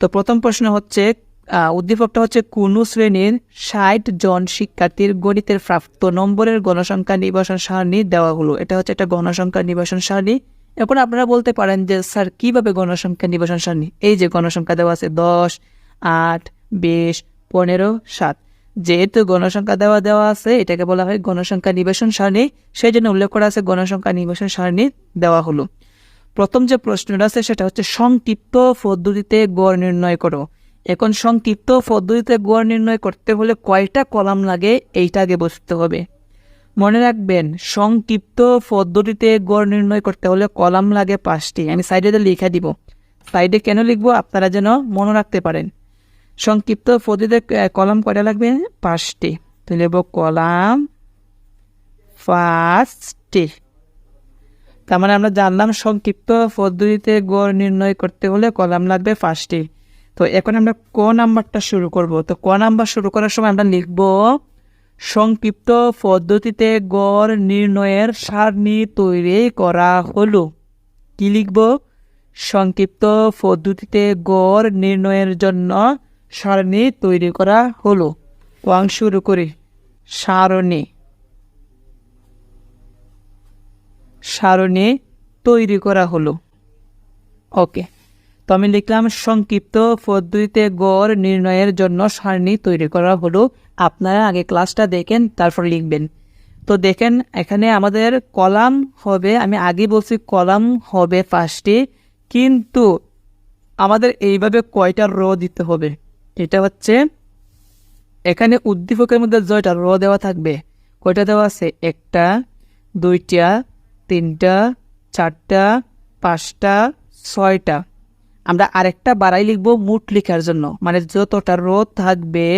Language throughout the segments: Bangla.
তো প্রথম প্রশ্ন হচ্ছে উদ্দীপকটা হচ্ছে, কোন শ্রেণির ষাট জন শিক্ষার্থীর গণিতের প্রাপ্ত নম্বরের গণসংখ্যা নির্বাচন সারণী দেওয়া হলো? এটা হচ্ছে একটা গণসংখ্যা নির্বাচন সারণী। এখন আপনারা বলতে পারেন যে, স্যার, কীভাবে গণসংখ্যা নির্বাচন সারণী? এই যে গণসংখ্যা দেওয়া আছে, দশ, আট, বিশ, পনেরো, সাত। যেহেতু গণসংখ্যা দেওয়া দেওয়া আছে, এটাকে বলা হয় গণসংখ্যা নিবেশন সারণী। সেই জন্য উল্লেখ করা আছে, গণসংখ্যা নিবেশন সারণী দেওয়া হলো। প্রথম যে প্রশ্নটা আছে, সেটা হচ্ছে সংক্ষিপ্ত পদ্ধতিতে গড় নির্ণয় করো। এখন সংক্ষিপ্ত পদ্ধতিতে গড় নির্ণয় করতে হলে কয়টা কলাম লাগে, এইটা আগে বুঝতে হবে। মনে রাখবেন, সংক্ষিপ্ত পদ্ধতিতে গড় নির্ণয় করতে হলে কলাম লাগে পাঁচটি। আমি সাইডে লিখে দিব। সাইডে কেন লিখব? আপনারা যেন মনে রাখতে পারেন। সংক্ষিপ্ত পদ্ধতিতে কলাম কয়টা লাগবে? পাঁচটি। তো লিখব কলাম পাঁচটি। তার মানে আমরা জানলাম সংক্ষিপ্ত পদ্ধতিতে গড় নির্ণয় করতে হলে কলাম লাগবে ফার্স্টে তো এখন আমরা ক নাম্বারটা শুরু করব। তো ক নাম্বার শুরু করার সময় আমরা লিখব, সংক্ষিপ্ত পদ্ধতিতে গড় নির্ণয়ের সারণী তৈরি করা হলো। কি লিখব? সংক্ষিপ্ত পদ্ধতিতে গড় নির্ণয়ের জন্য সারণী তৈরি করা হলো। ওয়াং শুরু করি। সারণী। সারণী তৈরি করা হলো। ওকে, তো আমি লিখলাম, সংক্ষিপ্ত পদ্ধতিতে গড় নির্ণয়ের জন্য সারণী তৈরি করা হলো। আপনারা আগে ক্লাসটা দেখেন, তারপর লিখবেন। তো দেখেন, এখানে আমাদের কলাম হবে, আমি আগে বলছি কলাম হবে ফার্স্টে কিন্তু আমাদের এইভাবে কয়টা র দিতে হবে? এটা হচ্ছে, এখানে উদ্দীপকের মধ্যে জয়টা র দেওয়া থাকবে। কয়টা দেওয়া আছে? একটা, দুইটা তিনটা, চারটা, পাঁচটা, ছয়টা। আমরা আরেকটা বাড়াই লিখব মুঠ লেখার জন্য। মানে যতটা রোদ থাকবে,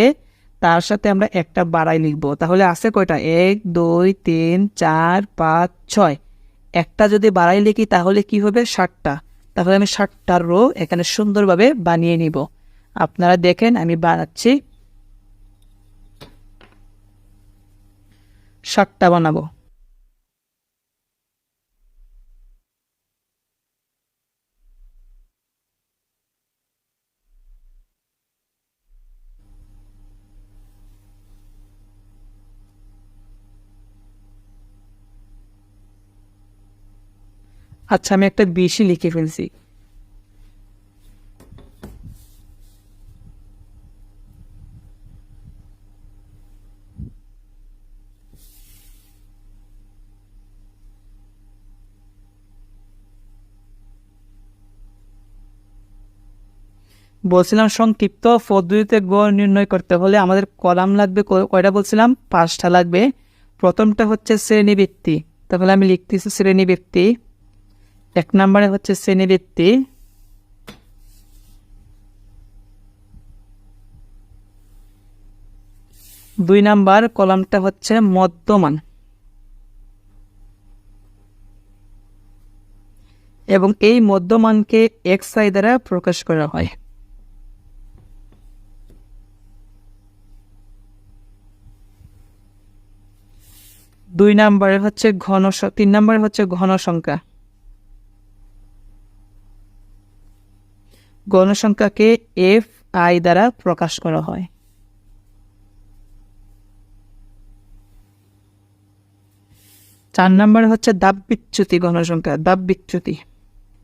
তার সাথে আমরা একটা বাড়াই লিখব। তাহলে আছে কয়টা? এক, দুই, তিন, চার, পাঁচ, ছয়। একটা যদি বাড়াই লিখি, তাহলে কি হবে? ষাটটা। তাহলে আমি ষাটটা রো এখানে সুন্দরভাবে বানিয়ে নিব। আপনারা দেখেন, আমি বানাচ্ছি। ষাটটা বানাবো। আচ্ছা আমি একটা বেশি লিখে ফেলছি। বলছিলাম সংক্ষিপ্ত, পদ্ধতিতে গড় নির্ণয় করতে হলে আমাদের কলাম লাগবে কয়টা বলছিলাম? পাঁচটা লাগবে। প্রথমটা হচ্ছে শ্রেণীবৃত্তি। তাহলে আমি লিখতেছি শ্রেণীবৃত্তি। এক নম্বরে হচ্ছে শ্রেণীবৃত্তি দুই নাম্বার কলামটা হচ্ছে মধ্যমান। এবং এই মধ্যমানকে এক্স আই দ্বারা প্রকাশ করা হয়। দুই নাম্বারে হচ্ছে ঘন তিন নাম্বারে হচ্ছে ঘন সংখ্যা গণসংখ্যাকে এফ আই দ্বারা প্রকাশ করা হয়। চার নম্বরে হচ্ছে দাব বিচ্যুতি গণসংখ্যা দাব বিচ্যুতি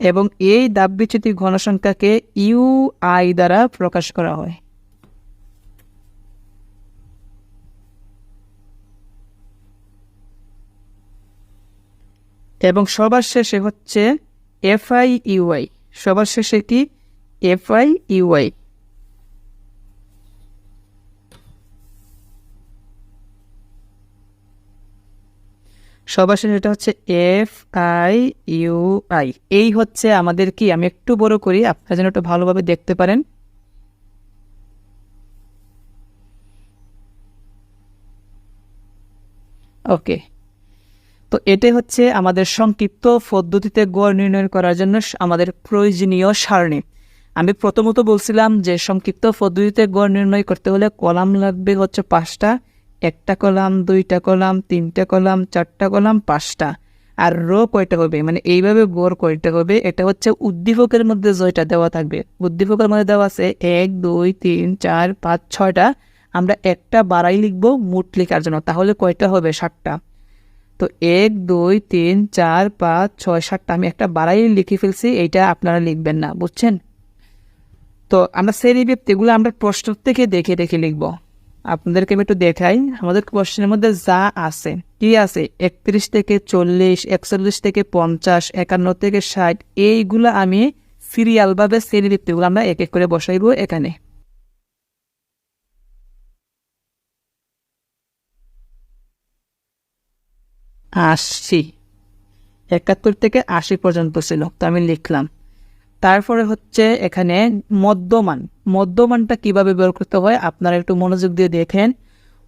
এবং এই দাব বিচ্যুতি ঘনসংখ্যাকে ইউ আই দ্বারা প্রকাশ করা হয়। এবং সবার শেষে হচ্ছে এফআই ইউআই সবার শেষে কি? এফআই ইউআই সবার শেষে এটা হচ্ছে এফ আই ইউ আই এই হচ্ছে আমাদের কি? আমি একটু বড় করি, আপনারা যেন একটু ভালোভাবে দেখতে পারেন। ওকে। তো এটাই হচ্ছে আমাদের সংক্ষিপ্ত পদ্ধতিতে গড় নির্ণয় করার জন্য আমাদের প্রয়োজনীয় সারণী। আমি প্রথমত বলছিলাম যে সংক্ষিপ্ত পদ্ধতিতে গড় নির্ণয় করতে হলে কলাম লাগবে হচ্ছে পাঁচটা, একটা কলাম, দুইটা কলাম, তিনটা কলাম, চারটা কলাম, পাঁচটা। আর র কয়টা হবে? মানে এইভাবে গড় কয়টা হবে? এটা হচ্ছে উদ্দীপকের মধ্যে জয়টা দেওয়া থাকবে। উদ্দীপকের মধ্যে দেওয়া আছে এক, দুই, তিন, চার, পাঁচ, ছয়টা। আমরা একটা বাড়াই লিখব মোট লেখার জন্য। তাহলে কয়টা হবে? ষাটটা তো এক, দুই, তিন, চার, পাঁচ, ছয়, সাতটা। আমি একটা বাড়াই লিখে ফেলছি, এইটা আপনারা লিখবেন না। বুঝছেন? তো আমরা শ্রেণি ব্যক্তিগুলো আমরা প্রশ্ন থেকে দেখে দেখে লিখব। আপনাদেরকে আমি একটু দেখাই। আমাদের কোশ্চেনের মধ্যে যা আছে, কি আছে? একত্রিশ থেকে চল্লিশ, একচল্লিশ থেকে পঞ্চাশ, একান্ন থেকে ষাট, এইগুলো আমি সিরিয়ালভাবে শ্রেণি ব্যক্তিগুলো আমরা এক এক করে বসাইব এখানে। আশি, একাত্তর থেকে আশি পর্যন্ত ছিল, তো আমি লিখলাম। তারপরে হচ্ছে এখানে মদ্যমান। মদ্যমানটা কীভাবে বের করতে হয়? আপনারা একটু মনোযোগ দিয়ে দেখেন।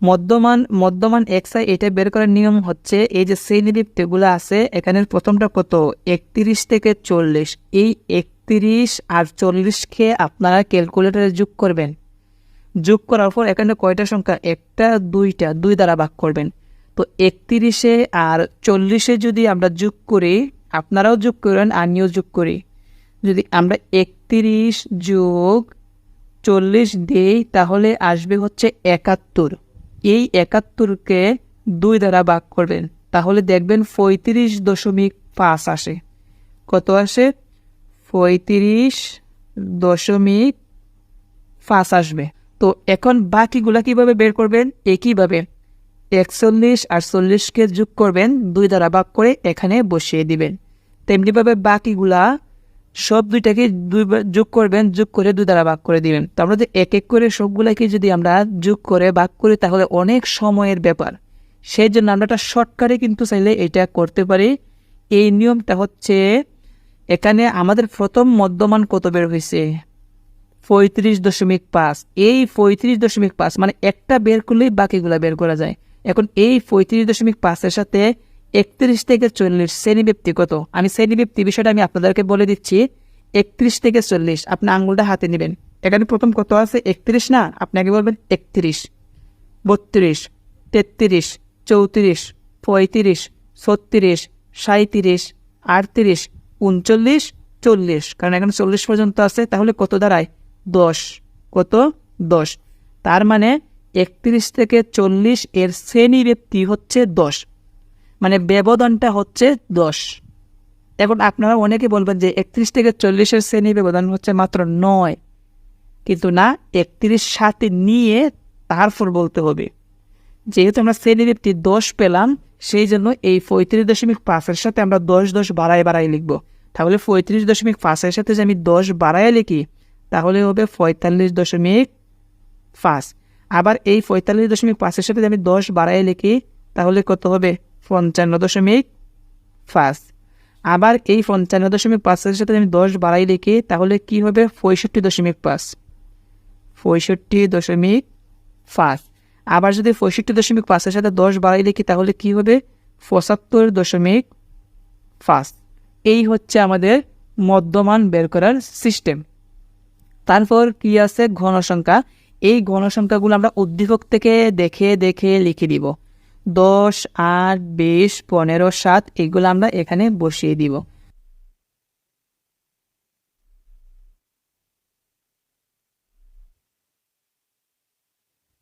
মদ্যমান মধ্যমান এক্সাই এটা বের করার নিয়ম হচ্ছে এই যে শ্রেণীলিপ্তগুলো আছে, এখানের প্রথমটা কত? একত্রিশ থেকে চল্লিশ। এই একত্রিশ আর চল্লিশকে আপনারা ক্যালকুলেটারে যোগ করবেন। যোগ করার পর এখানে কয়টা সংখ্যা? একটা, দুইটা, দুই দ্বারা ভাগ করবেন। তো একত্রিশে আর চল্লিশে যদি আমরা যোগ করি, আপনারাও যোগ করেন, আমিও যোগ করি। যদি আমরা একত্রিশ যোগ চল্লিশ দিই, তাহলে আসবে হচ্ছে একাত্তর। এই একাত্তরকে দুই দ্বারা ভাগ করবেন। তাহলে দেখবেন পঁয়ত্রিশ দশমিক পাঁচ আসে। কত আসে? পঁয়ত্রিশ দশমিক পাঁচ আসবে। তো এখন বাকিগুলা কীভাবে বের করবেন? একইভাবে একচল্লিশ আর চল্লিশকে যোগ করবেন, দুই দ্বারা ভাগ করে এখানে বসিয়ে দিবেন। তেমনিভাবে বাকিগুলা সব দুইটাকে দুইবার যোগ করবেন, যোগ করে দুই দ্বারা ভাগ করে দিবেন। তো আমরা যে এক এক করে সবগুলাকে যদি আমরা যোগ করে ভাগ করি, তাহলে অনেক সময়ের ব্যাপার। সেই জন্য আমরা একটা শর্টকাটে কিন্তু চাইলে এটা করতে পারি। এই নিয়মটা হচ্ছে, এখানে আমাদের প্রথম মধ্যমান কত বের হয়েছে? পঁয়ত্রিশ দশমিক পাঁচ। এই পঁয়ত্রিশ দশমিক পাঁচ মানে একটা বের করলেই বাকিগুলা বের করা যায়। এখন এই পঁয়ত্রিশ দশমিক পাঁচের সাথে একত্রিশ থেকে চল্লিশ শ্রেণীব্যক্তি কত? আমি শ্রেণীব্যক্তি বিষয়টা আমি আপনাদেরকে বলে দিচ্ছি। একত্রিশ থেকে চল্লিশ, আপনি আঙুলটা হাতে নেবেন। এখানে প্রথম কত আছে? একত্রিশ না? আপনাকে বলবেন একত্রিশ, বত্রিশ, তেত্রিশ, চৌত্রিশ, পঁয়ত্রিশ, ছত্রিশ সাঁত্রিশ আটত্রিশ, উনচল্লিশ, চল্লিশ। কারণ এখানে চল্লিশ পর্যন্ত আছে, তাহলে কত দাঁড়ায়? দশ। কত? দশ। তার মানে একত্রিশ থেকে চল্লিশ এর শ্রেণি ব্যক্তি হচ্ছে দশ। মানে ব্যবধানটা হচ্ছে দশ। এখন আপনারা অনেকে বলবেন যে একত্রিশ থেকে চল্লিশের শ্রেণি ব্যবধান হচ্ছে মাত্র নয়। কিন্তু না, একত্রিশ সাথে নিয়ে তারপর বলতে হবে। যেহেতু আমরা শ্রেণি ব্যক্তি দশ পেলাম, সেই জন্য এই পঁয়ত্রিশ দশমিক পাঁচের সাথে আমরা দশ দশ বাড়াই বাড়াই লিখব। তাহলে পঁয়ত্রিশ দশমিক পাঁচের সাথে যে আমি দশ বাড়াই লিখি, তাহলে হবে পঁয়তাল্লিশ দশমিক পাঁচ। আবার এই পঁয়তাল্লিশ দশমিক পাঁচের সাথে যদি আমি দশ বাড়াই লিখি, তাহলে কত হবে? পঞ্চান্ন দশমিক পাঁচ। আবার এই পঞ্চান্ন দশমিক পাঁচের সাথে আমি দশ বাড়াই লিখি, তাহলে কি হবে? পঁয়ষট্টি দশমিক পাঁচ। পঁয়ষট্টি দশমিক পাঁচ। আবার যদি পঁয়ষট্টি দশমিক পাঁচের সাথে দশ বাড়াই লিখি, তাহলে কি হবে? পঁচাত্তর দশমিক পাঁচ। এই হচ্ছে আমাদের মধ্যমান বের করার সিস্টেম। তারপর কি আছে? ঘনসংখ্যা। এই ঘনসংখ্যাগুলো আমরা উদ্দীপক থেকে দেখে দেখে লিখে দিব। দশ, আট, বিশ, পনেরো, সাত, এগুলো আমরা এখানে বসিয়ে দিব।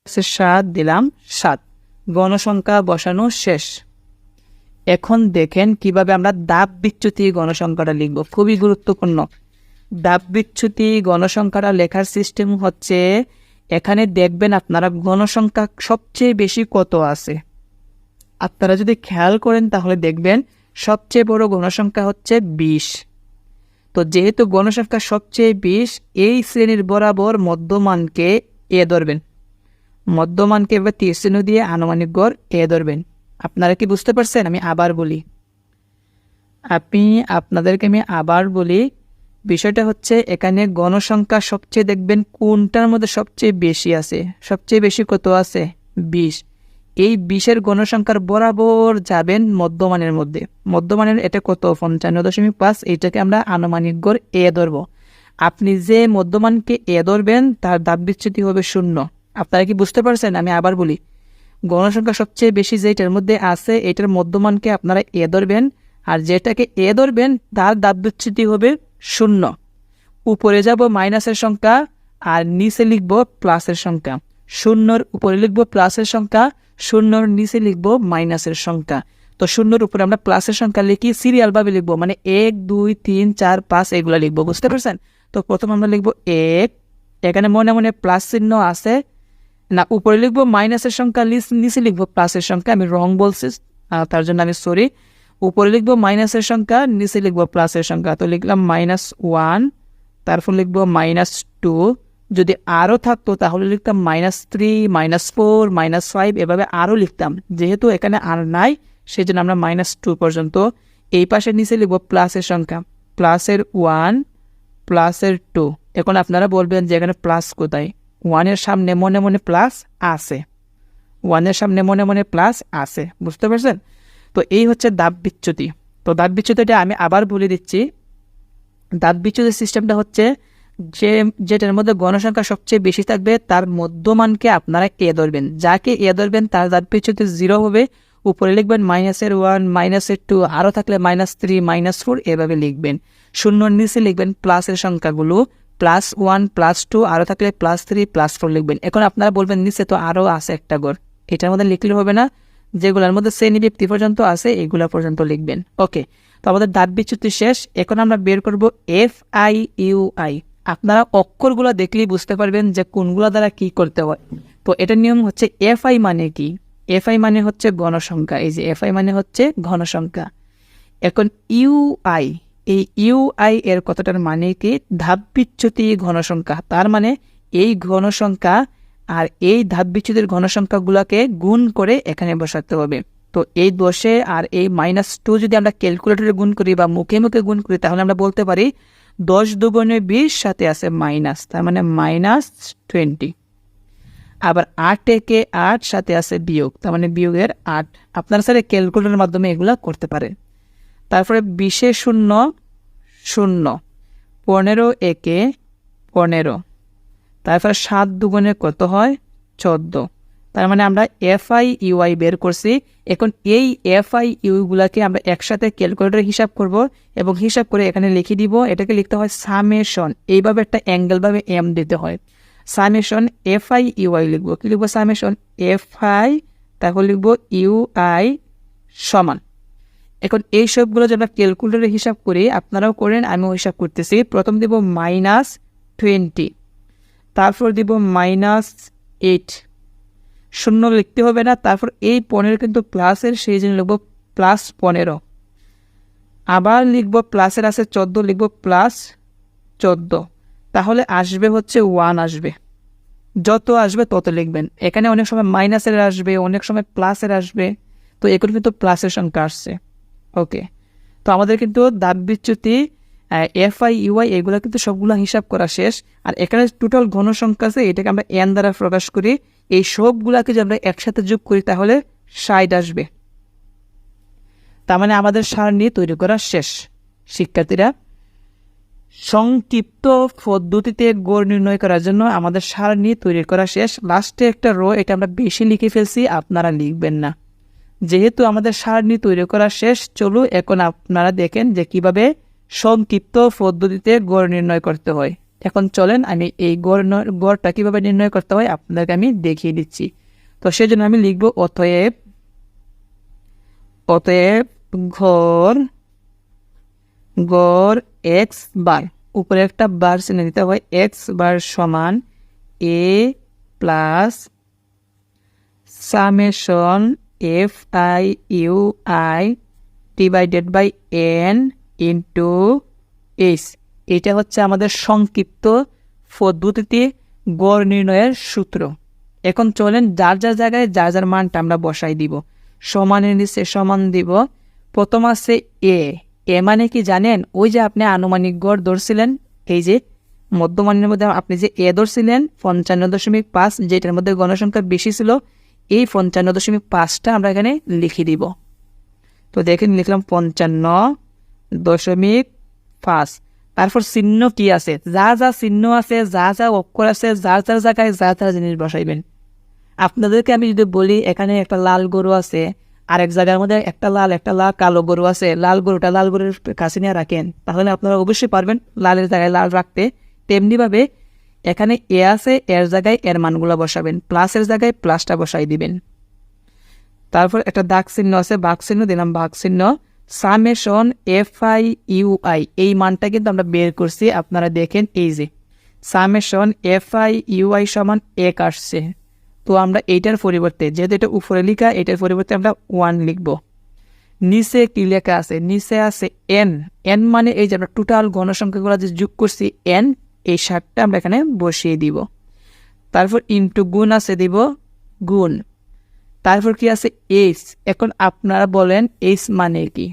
সাত দিলাম, সাত। গণসংখ্যা বসানো শেষ। এখন দেখেন কীভাবে আমরা দাব বিচ্যুতি গণসংখ্যাটা লিখব। খুবই গুরুত্বপূর্ণ। দাব বিচ্যুতি গণসংখ্যাটা লেখার সিস্টেম হচ্ছে, এখানে দেখবেন আপনারা গণসংখ্যা সবচেয়ে বেশি কত আছে? আপনারা যদি খেয়াল করেন, তাহলে দেখবেন সবচেয়ে বড় গণসংখ্যা হচ্ছে বিশ। তো যেহেতু গণসংখ্যা সবচেয়ে বিশ, এই শ্রেণির বরাবর মধ্যমানকে এ ধরবেন। মধ্যমানকে এবার তীরচিহ্ন দিয়ে আনুমানিক গড় এ ধরবেন। আপনারা কি বুঝতে পারছেন? আমি আবার বলি। আপনি, আপনাদেরকে আমি আবার বলি, বিষয়টা হচ্ছে এখানে গণসংখ্যা সবচেয়ে দেখবেন কোনটার মধ্যে সবচেয়ে বেশি আছে, সবচেয়ে বেশি কত আছে? বিশ। এই বিশের গণসংখ্যার বরাবর যাবেন মধ্যমানের মধ্যে। মধ্যমানের এটা কত? পঞ্চান্ন দশমিক পাঁচ, এইটাকে আমরা আনুমানিক গড় এ ধরব। আপনি যে মধ্যমানকে এ ধরবেন, তার দাব বিচ্যুতি হবে শূন্য। আপনারা কি বুঝতে পারছেন? আমি আবার বলি, গণসংখ্যা সবচেয়ে বেশি যেটার মধ্যে আছে এটার মধ্যমানকে আপনারা এ ধরবেন, আর যেটাকে এ ধরবেন, তার দাব বিচ্যুতি হবে শূন্য। উপরে যাব মাইনাসের সংখ্যা, আর নিচে লিখব প্লাসের সংখ্যা। শূন্যর উপরে লিখব প্লাসের সংখ্যা শূন্যর নিচে লিখব মাইনাসের সংখ্যা। তো শূন্যর উপরে আমরা প্লাসের সংখ্যা লিখি সিরিয়ালভাবে লিখব মানে এক, দুই, তিন, চার, পাঁচ, এগুলো লিখব, বুঝতে পারছেন? তো প্রথম আমরা লিখব এক, এখানে মনে মনে প্লাস চিহ্ন আছে। না, উপরে লিখব মাইনাসের সংখ্যা, নিচে লিখব প্লাসের সংখ্যা, আমি রং বলছি তার জন্য আমি সরি উপরে লিখব মাইনাসের সংখ্যা, নিচে লিখব প্লাসের সংখ্যা, তো লিখলাম মাইনাস ওয়ান, তারপর লিখব মাইনাস টু যদি আরও থাকতো, তাহলে লিখতাম minus three minus four minus five এভাবে আরও লিখতাম। যেহেতু এখানে আর নাই সেই জন্য আমরা মাইনাস টু পর্যন্ত এই পাশের নিচে লিখব প্লাসের সংখ্যা। প্লাসের ওয়ান প্লাসের টু এখন আপনারা বলবেন যে এখানে প্লাস কোথায়? ওয়ানের সামনে মনে মনে প্লাস আছে। ওয়ানের সামনে মনে মনে প্লাস আছে। বুঝতে পারছেন? তো এই হচ্ছে দাব বিচ্যুতি। তো দাব বিচ্যুতিটা আমি আবার বলে দিচ্ছি। দাঁত বিচ্যুতির সিস্টেমটা হচ্ছে যে যেটার মধ্যে গণসংখ্যা সবচেয়ে বেশি থাকবে, তার মধ্যমানকে আপনারা এ ধরবেন। যাকে এ ধরবেন, তার দাঁত বিচ্যুতি জিরো হবে। উপরে লিখবেন মাইনাসের ওয়ান মাইনাসের টু আরও থাকলে মাইনাস থ্রি মাইনাস ফোর এভাবে লিখবেন। শূন্যর নিচে লিখবেন প্লাসের সংখ্যাগুলো প্লাস ওয়ান প্লাস টু আরও থাকলে প্লাস থ্রি প্লাস ফোর লিখবেন। এখন আপনারা বলবেন, নিচে তো আরও আছে একটা গড়। এটার মধ্যে লিখলে হবে না। যেগুলোর মধ্যে শ্রেণি ব্যক্তি পর্যন্ত আছে, এগুলা পর্যন্ত লিখবেন। ওকে, তো আমাদের দাঁত বিচ্যুতি শেষ। এখন আমরা বের করব এফ আই ইউ আই আপনারা অক্ষরগুলো দেখলেই বুঝতে পারবেন যে কোনগুলো দ্বারা কি করতে হয়। তো এটার নিয়ম হচ্ছে এফ আই মানে কি? এফ আই মানে হচ্ছে গণসংখ্যা। এই যে এফ আই মানে হচ্ছে ঘনসংখ্যা। এখন ইউ আই এই ইউ আই এর কতটার মানে কি? ধাপ বিচ্যুতি ঘনসংখ্যা। তার মানে এই ঘনসংখ্যা আর এই ধাপ বিচ্যুতির ঘনসংখ্যাগুলোকে গুণ করে এখানে বসাতে হবে। তো এই দশে আর এই মাইনাস টু যদি আমরা ক্যালকুলেটরে গুণ করি বা মুখে মুখে গুণ করি, তাহলে আমরা বলতে পারি দশ দুগুণে বিশ, সাথে আছে মাইনাস, তার মানে মাইনাস টোয়েন্টি। আবার আট একে আট, সাথে আছে বিয়োগ, তার মানে বিয়োগের আট। আপনারা স্যার ক্যালকুলেটরের মাধ্যমে এগুলো করতে পারেন। তারপরে বিশে শূন্য শূন্য, পনেরো একে পনেরো। তারপরে সাত দুগুণে কত হয়? চোদ্দ। তার মানে আমরা এফআই ইউআই বের করছি। এখন এই এফআই ইউগুলাকে আমরা একসাথে ক্যালকুলেটরে হিসাব করব এবং হিসাব করে এখানে লিখে দিব, এটাকে লিখতে হয় সামেশন এইভাবে একটা অ্যাঙ্গেলভাবে এম দিতে হয়। সামেশন এফআই ইউআই লিখব। কী লিখব সামেশন এফআই তারপর লিখব ইউআই সমান। এখন এই সবগুলো যদি আমরা ক্যালকুলেটরে হিসাব করি, আপনারাও করেন, আমিও হিসাব করতেছি। প্রথম দিব মাইনাস টোয়েন্টি তারপর দিব মাইনাস এইট শূন্য লিখতে হবে না, তারপর এই পনেরো কিন্তু প্লাসের সেই জন্য লিখব প্লাস পনেরো। আবার লিখব প্লাসের আছে চোদ্দ, লিখব প্লাস চোদ্দ। তাহলে আসবে হচ্ছে ওয়ান আসবে। যত আসবে তত লিখবেন। এখানে অনেক সময় মাইনাসের আসবে, অনেক সময় প্লাসের আসবে। তো এগুলো কিন্তু প্লাসের সংখ্যা আসছে। ওকে। তো আমাদের কিন্তু দাব বিচ্যুতি এফ আই ইউআই এগুলো কিন্তু সবগুলো হিসাব করা শেষ। আর এখানে টোটাল ঘনসংখ্যা আছে, এটাকে আমরা এন দ্বারা প্রকাশ করি। এই সবগুলাকে যদি আমরা একসাথে যোগ করি, তাহলে ষাট আসবে। তার মানে আমাদের সারণী তৈরি করা শেষ। শিক্ষার্থীরা, সংক্ষিপ্ত পদ্ধতিতে গড় নির্ণয় করার জন্য আমাদের সারণী তৈরি করা শেষ। লাস্টে একটা রো এটা আমরা বেশি লিখে ফেলছি, আপনারা লিখবেন না। যেহেতু আমাদের সারণী তৈরি করা শেষ চলো এখন আপনারা দেখেন যে কীভাবে সংক্ষিপ্ত পদ্ধতিতে গড় নির্ণয় করতে হয়। এখন চলেন আমি এই গড় গড়টা কীভাবে নির্ণয় করতে হয় আপনাদেরকে আমি দেখিয়ে দিচ্ছি। তো সেজন্য আমি লিখব অতএব অতএব ঘর, গড় এক্স বার। উপরে একটা বার চিনে দিতে হয় এক্স বার সমান A plus summation F I U I divided by N into H এটা হচ্ছে আমাদের সংক্ষিপ্ত পদ্ধতিতে গড় নির্ণয়ের সূত্র। এখন চলেন যার যার জায়গায় যার যার মানটা আমরা বসাই দিব। সমানের নিচে সমান দিব। প্রথম আছে এ এ মানে কি জানেন? ওই যে আপনি আনুমানিক গড় ধরছিলেন, এই যে মধ্যমানের মধ্যে আপনি যে এ ধরছিলেন, পঞ্চান্ন দশমিক পাঁচ, যেটার মধ্যে গণসংখ্যা বেশি ছিল, এই পঞ্চান্ন দশমিক পাঁচটা আমরা এখানে লিখে দিব। তো দেখেন লিখলাম পঞ্চান্ন দশমিক পাঁচ। তারপর চিহ্ন কি আছে? যা যা চিহ্ন আছে, যা যা অক্ষর আছে যার যার জায়গায় যা যা জিনিস বসাইবেন। আপনাদেরকে আমি যদি বলি, এখানে একটা লাল গরু আছে আর এক জায়গার মধ্যে একটা লাল একটা লাল, কালো গরু আছে, লাল গরুটা লাল গরুর কাছে নিয়ে রাখেন। তাহলে আপনারা অবশ্যই পারবেন লালের জায়গায় লাল রাখতে। তেমনিভাবে এখানে এ আছে, এর জায়গায় এর মানগুলো বসাবেন প্লাসের জায়গায় প্লাসটা বসাই দিবেন। তারপর একটা দাগ চিহ্ন আছে, বাঘ চিহ্ন, দিলাম বাঘ চিহ্ন। Summation F I U I এই মানটা কিন্তু আমরা বের করছি। আপনারা দেখেন এই যে, summation F I U I সমান এক আসছে। তো আমরা এইটার পরিবর্তে, যেহেতু এটা উপরে লেখা, এটার পরিবর্তে আমরা ওয়ান লিখব। নিচে কি লেখা আছে? নিচে আছে এন। এন মানে এই যে আমরা টোটাল গণসংখ্যাগুলো যে যোগ করছি, এন, এই সারটা আমরা এখানে বসিয়ে দিব। তারপর ইন্টু গুণ আছে দিব, গুণ। তারপর কি আছে? এইচ এখন আপনারা বলেন এইচ মানে কি?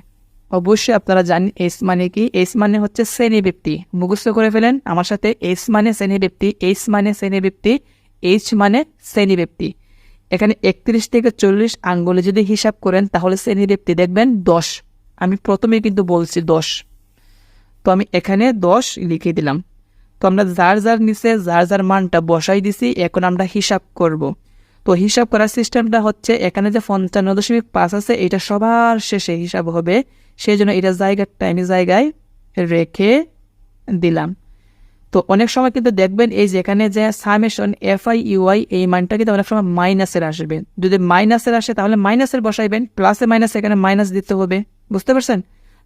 অবশ্যই আপনারা জানেন এইচ মানে কি? এইচ মানে হচ্ছে শ্রেণি ব্যক্তি। মুখস্থ করে ফেলেন আমার সাথে। এইচ মানে শ্রেণি ব্যক্তি এইচ মানে শ্রেণি ব্যক্তি, এইচ মানে শ্রেণি ব্যক্তি। এখানে একত্রিশ থেকে চল্লিশ আঙ্গুলে যদি হিসাব করেন তাহলে শ্রেণি ব্যক্তি দেখবেন দশ। আমি প্রথমেই কিন্তু বলছি দশ। তো আমি এখানে দশ লিখে দিলাম। তো আমরা যার যার নিচে যার যার মানটা বসাই দিছি, এখন আমরা হিসাব করব। তো হিসাব করার সিস্টেমটা হচ্ছে এখানে যে পঞ্চান্ন দশমিক পাঁচ আছে, এটা সবার শেষে হিসাব হবে। সেই জন্য এটা জায়গাটা আমি জায়গায় রেখে দিলাম। তো অনেক সময় কিন্তু দেখবেন এই যে এখানে যে সামেশন এফ আই ইউআই এই মানটা কিন্তু অনেক সময় মাইনাসের আসবে। যদি মাইনাসের আসে তাহলে মাইনাসের বসাইবেন প্লাসে মাইনাস এখানে মাইনাস দিতে হবে। বুঝতে পারছেন?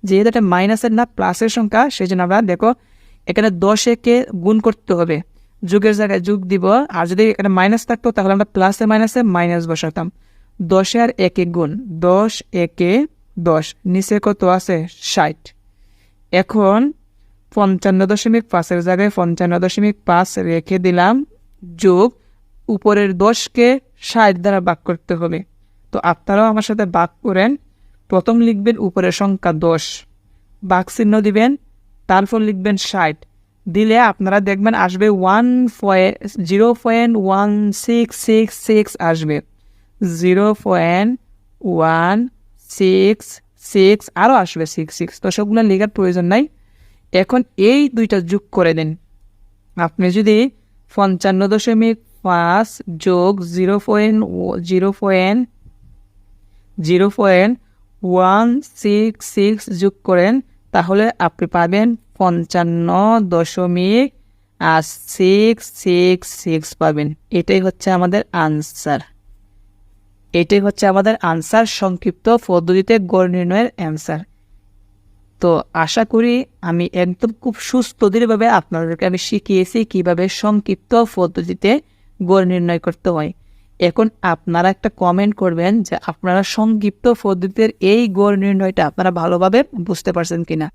যেহেতু এটা মাইনাসের না প্লাসের সংখ্যা সেই জন্য আমরা দেখো এখানে দশেকে গুণ করতে হবে। যুগের জায়গায় যুগ দিব, আর যদি এখানে মাইনাস থাকতো তাহলে আমরা প্লাসে মাইনাসে মাইনাস বসাতাম। দশে আর একে গুণ, দশ একে দশ। নিচে কত আছে? ষাট। এখন পঞ্চান্ন দশমিক পাঁচের জায়গায় পঞ্চান্ন দশমিক পাঁচ রেখে দিলাম। যোগ উপরের দশকে ষাট দ্বারা ভাগ করতে হবে। তো আপনারাও আমার সাথে ভাগ করেন। প্রথম লিখবেন উপরের সংখ্যা দশ। বাঘ চিহ্ন দিবেন, তারপর লিখবেন ষাট। দিলে আপনারা দেখবেন আসবে one point zero point one six six six আসবে। Zero point one six six আরও আসবে সিক্স সিক্স তো সবগুলো লেখার প্রয়োজন নাই। এখন এই দুইটা যোগ করে দেন। আপনি যদি পঞ্চান্ন দশমিক পাঁচ যোগ zero point zero point zero point one six six যোগ করেন, তাহলে আপনি পাবেন পঞ্চান্ন দশমিক আর সিক্স সিক্স সিক্স পাবেন। এটাই হচ্ছে আমাদের আনসার এটাই হচ্ছে আমাদের আনসার সংক্ষিপ্ত পদ্ধতিতে গড় নির্ণয়ের অ্যান্সার তো আশা করি আমি একদম খুব সুস্থিরভাবে আপনাদেরকে আমি শিখিয়েছি কীভাবে সংক্ষিপ্ত পদ্ধতিতে গড় নির্ণয় করতে হয়। এখন আপনারা একটা কমেন্ট করবেন যে আপনারা সংক্ষিপ্ত পদ্ধতির এই গড় নির্ণয়টা আপনারা ভালোভাবে বুঝতে পারছেন কিনা।